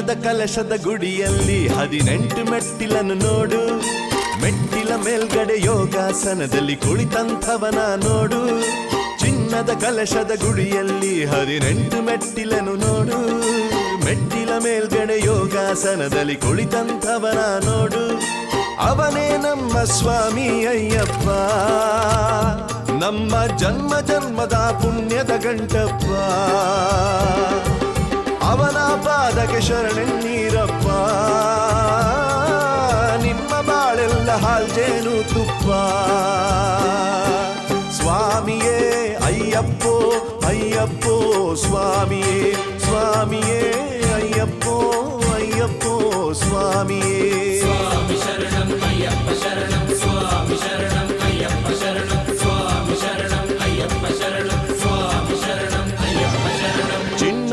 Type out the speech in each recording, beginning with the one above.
ಚಿನ್ನದ ಕಲಶದ ಗುಡಿಯಲ್ಲಿ ಹದಿನೆಂಟು ಮೆಟ್ಟಿಲನ್ನು ನೋಡು. ಮೆಟ್ಟಿಲ ಮೇಲ್ಗಡೆ ಯೋಗಾಸನದಲ್ಲಿ ಕುಳಿತಂಥವನ ನೋಡು. ಚಿನ್ನದ ಕಲಶದ ಗುಡಿಯಲ್ಲಿ ಹದಿನೆಂಟು ಮೆಟ್ಟಿಲನ್ನು ನೋಡು. ಮೆಟ್ಟಿಲ ಮೇಲ್ಗಡೆ ಯೋಗಾಸನದಲ್ಲಿ ಕುಳಿತಂಥವನ ನೋಡು. ಅವನೇ ನಮ್ಮ ಸ್ವಾಮಿ ಅಯ್ಯಪ್ಪ. ನಮ್ಮ ಜನ್ಮ ಜನ್ಮದ ಪುಣ್ಯದ ಗಂಟಪ್ಪ. ಪಾದಕ್ಕೆ ಶರಣೆನ್ನೀರಪ್ಪ ನಿಮ್ಮ ಬಾಳೆಲ್ಲ ಹಾಲ್ಜೇನು ತುಪ್ಪ ಸ್ವಾಮಿಯೇ ಅಯ್ಯಪ್ಪೋ ಅಯ್ಯಪ್ಪೋ ಸ್ವಾಮಿಯೇ ಸ್ವಾಮಿಯೇ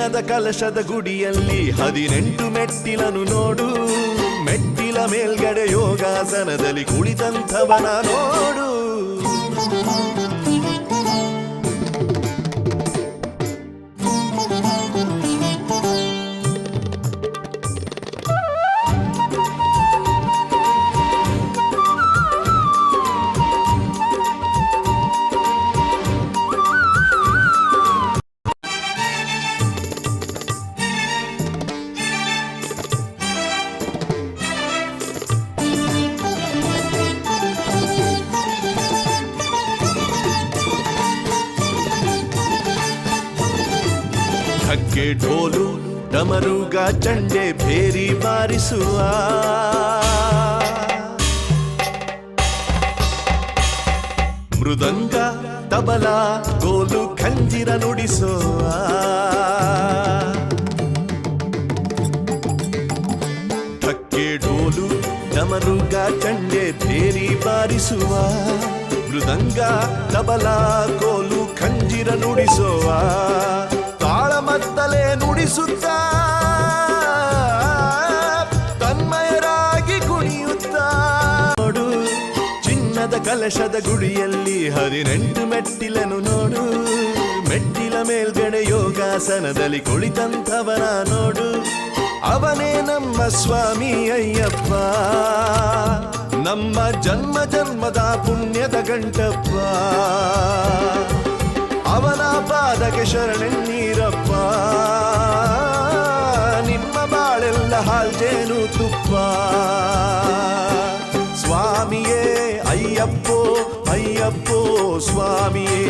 ಚಿನ್ನದ ಕಲಶದ ಗುಡಿಯಲ್ಲಿ ಹದಿನೆಂಟು ಮೆಟ್ಟಿಲನು ನೋಡು. ಮೆಟ್ಟಿಲ ಮೇಲ್ಗಡೆ ಯೋಗಾಸನದಲ್ಲಿ ಕುಳಿತಂಥವನ ನೋಡು. ಧಕ್ಕೆ ಢೋಲು ಡಮರುಗ ಚಂಡೆ ಭೇರಿ ಬಾರಿಸುವ ಮೃದಂಗ ತಬಲ ಗೋಲು ಖಂಜಿರ ನುಡಿಸುವ ಧಕ್ಕೆ ಢೋಲು ಡಮರುಗ ಚಂಡೆ ಭೇರಿ ಬಾರಿಸುವ ಮೃದಂಗ ತಬಲ ಕೋಲು ಖಂಜಿರ ನುಡಿಸುವ ಚಿನ್ನದ ಕಲಶದ ಗುಡಿಯಲ್ಲಿ ಹದಿನೆಂಟು ಮೆಟ್ಟಿಲನು ನೋಡು. ಮೆಟ್ಟಿಲ ಮೇಲ್ಗಡೆ ಯೋಗಾಸನದಲ್ಲಿ ಕುಳಿತಂಥವನ ನೋಡು. ಅವನೇ ನಮ್ಮ ಸ್ವಾಮಿ ಅಯ್ಯಪ್ಪ. ನಮ್ಮ ಜನ್ಮ ಜನ್ಮದ ಪುಣ್ಯದ ಗಂಟಪ್ಪ. ಅವನ ಪಾದಕ್ಕೆ ಶರಣೆನ್ನೀರಪ್ಪ. ನಿಮ್ಮ ಬಾಳೆಲ್ಲ ಹಾಲ್ಜೇನು ತುಪ್ಪ. ஐயப்போ சுவாமியே